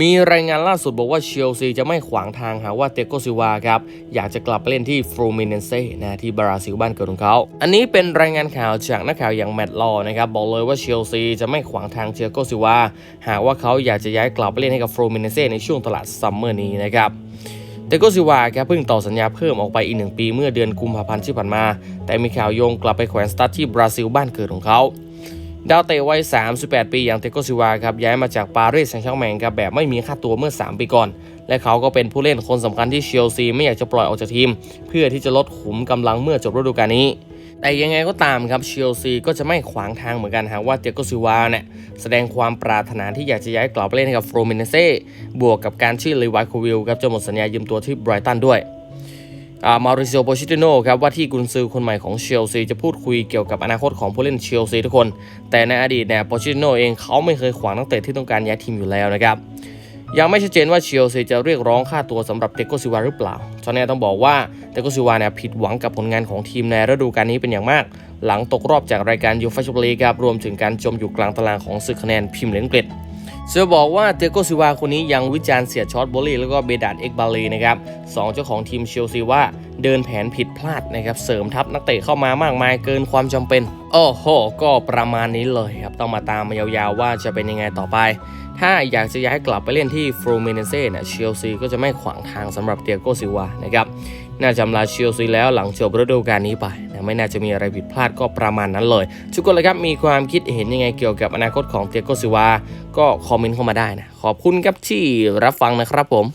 มีรายงานล่าสุดบอกว่าเชลซีจะไม่ขวางทางหากว่าเตโกซิวาครับ อยากจะกลับไปเล่นที่ฟรูมิเนเซ่นะที่บราซิลบ้านเกิดของเขา อันนี้เป็นรายงานข่าวจากนักข่าวอย่างแมตต์ลอว์นะครับบอกเลยว่าเชลซีจะไม่ขวางทางเตโกซิวาหากว่าเขาอยากจะย้ายกลับไปเล่นให้กับฟรูมิเนเซ่ในช่วงตลาดซัมเมอร์นี้นะครับเตโกซิวาครับเพิ่งต่อสัญญาเพิ่มออกไปอีกหนึ่งปีเมื่อเดือนกุมภาพันธ์ที่ผ่านมา แต่มีข่าวโยงกลับไปแขวนสตาร์ทที่บราซิลบ้านเกิดของเขา ดาวเตะวัย 38 ปีอย่างเตโกซิวาครับย้ายมาจากปารีสแซงต์แชร์แมงครับแบบไม่มีค่าตัวเมื่อ 3 ปีก่อน และเขาก็เป็นผู้เล่นคนสำคัญที่เชลซีไม่อยากจะปล่อยออกจากทีม เพื่อที่จะลดขุมกำลังเมื่อจบฤดูกาลนี้ แต่ยังไงก็ตามครับเชลซีก็จะไม่ขวางทางเหมือนกันหากว่าเตโกซิวาเนี่ยแสดงความปรารถนาที่อยากจะย้ายกลับไปเล่นให้กับโฟรมินเซ่บวกกับการชื่อเลวายโควิลครับจะหมดสัญญายืมตัวที่ไบรตันด้วย มาริ i โ o โปชิติโนครับว่าที่กุนซือคนใหม่ของเชลซีจะพูดคุยเกี่ยวกับอนาคตของผู้เล่นเชลซีทุกคน แต่ในอดีตเนี่ยโปชิติโนเองเขาไม่เคยขวางนักเตะที่ต้องการย้ายทีมอยู่แล้วนะครับยังไม่ชัดเจนว่าเชลซีจะเรียกร้องค่าตัวสำหรับเตโกซิวาหรือเปล่าตอนนี้ต้องบอกว่าเตโกซิวาเนี่ยผิดหวังกับผลงานของทีมในฤดูกาลนี้เป็นอย่างมาก หลังตกรอบจากรายการยูฟ่าแชมเปี้ยนลีกครับรวมถึงการจมอยู่กลางตารางของศึกคะแนนพิมพ์เหรียญอังกฤษ เสือบอกว่าเตโกซิวาคนนี้ยังวิจารณ์เสียช็อตโบลีแล้วก็เบดาดเอ็กบาลีนะครับสองเจ้าของทีมเชลซีว่าเดินแผนผิดพลาดนะครับเสริมทัพนักเตะเข้ามามากมายเกินความจำเป็น โอ้โห ก็ประมาณนี้เลยครับ ต้องมาตามมายาวๆว่าจะเป็นยังไงต่อไป ถ้าอยากจะย้ายกลับไปเล่นที่ฟรูมิเนเซ่เนี่ยเชลซีก็จะไม่ขวางทางสำหรับเตียโกซิวานะครับน่าจำลาเชลซีแล้วหลังจบฤดูกาลนี้ไป ไม่น่าจะมีอะไรผิดพลาดก็ประมาณนั้นเลย ทุกคนเลยครับมีความคิดเห็นยังไงเกี่ยวกับอนาคตของเตียโกซิวาก็คอมเมนต์เข้ามาได้นะขอบคุณครับที่รับฟังนะครับผม